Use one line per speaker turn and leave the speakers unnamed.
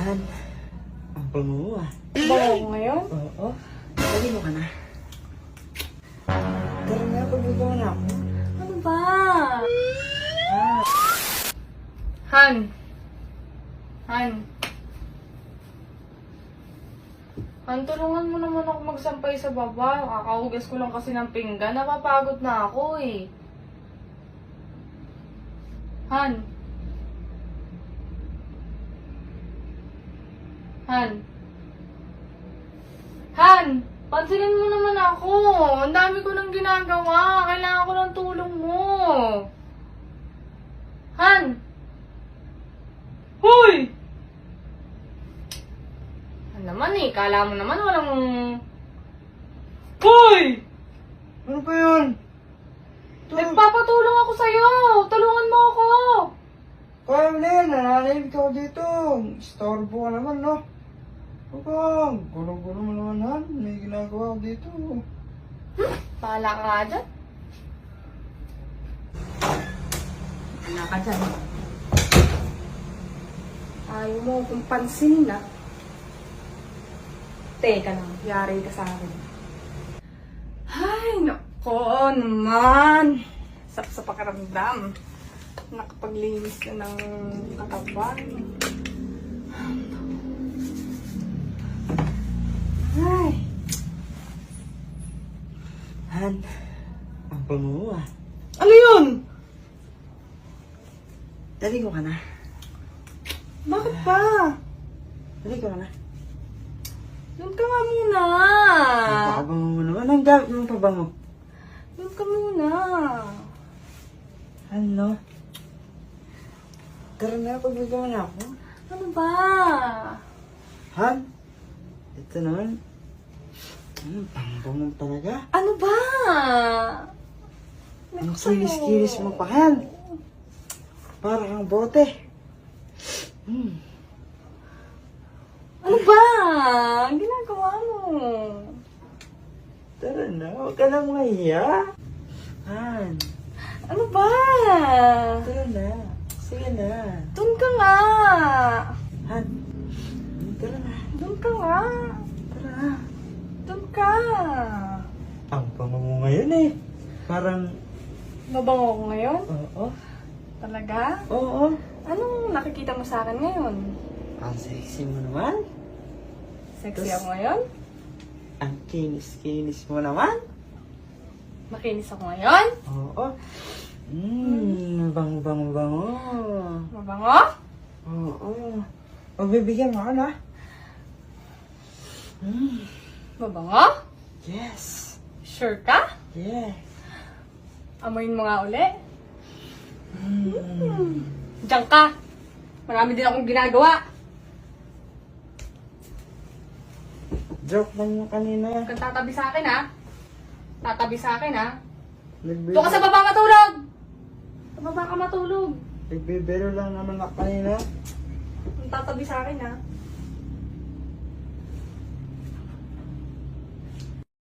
Han, ang bango ah.
Bango ko ngayon?
Oo. Dali mo ka na. Tara na, pagbigaw na ako.
Ano ba?
Ah,
Han. Han. Han, tulungan mo naman ako magsampay sa baba. Kakahugas ko lang kasi ng pinggan. Napapagod na ako eh. Han. Han. Han! Pansinin mo naman ako. Ang dami ko nang ginagawa. Kailangan ko ng tulong mo. Han! Hoy! Ano naman eh, kala mo naman walang... Hoy!
ano ba yun? Ito,
Nagpapatulong ako sa'yo! Tulungan mo ako!
kaya mo na yan, nananahimik ako dito. Istorbo ka naman, no? Baka, gulo-gulo mo naman, Han. May ginagawa ako dito.
Pahala ka nga dyan. Wala ka dyan. Ayaw mo kung pansinin na. Teka lang, yari ka sa akin. Ay, nako naman. Sarap sa pakiramdam. Nakapaglinis ka ng katawan. Ay,
Han, ang bango ah.
ano yun?
Dali ko ka na.
Bakit pa?
Dali ko ka na.
Doon ka nga muna.
Napakabango mo naman. Ang gamit mong pabango.
Doon ka muna.
Ano? Tara na, pagbigaw na ako.
Ano ba?
Han? Ito naman. Hmm, pangbango talaga.
Ano ba?
Ang kinis-kinis mo pa, Han. Para kang bote. Hmm.
Ano ba? Ang ginagawa mo?
Tara na, huwag ka lang mahiya. Han,
Ano ba?
tara na. Sige na.
Doon ka ka.
Ang bango mo ngayon eh. Parang,
Mabango ko ngayon?
oo,
Talaga?
oo.
Anong nakikita mo sa akin ngayon?
Ang sexy mo naman.
Sexy
Tas-
ako ngayon?
Ang kinis-kinis mo naman.
Makinis ako ngayon?
Oo. Mmm, bango, bango, bango.
Mabango?
Oo. Pagbibigyan mo ako na. Mm,
Mabango?
yes.
Sure ka?
Yes.
Amoyin mo nga uli.
Mm.
Diyan ka. Marami din akong ginagawa.
Joke lang yung kanina.
Huwag kang tatabi sa akin, ha? Tatabi sa akin, ha?
Nagbibiro,
Doon ka sa baba matulog! Sa baba ka matulog.
nagbibiro lang naman ako kanina.
Kang tatabi sa akin, ha?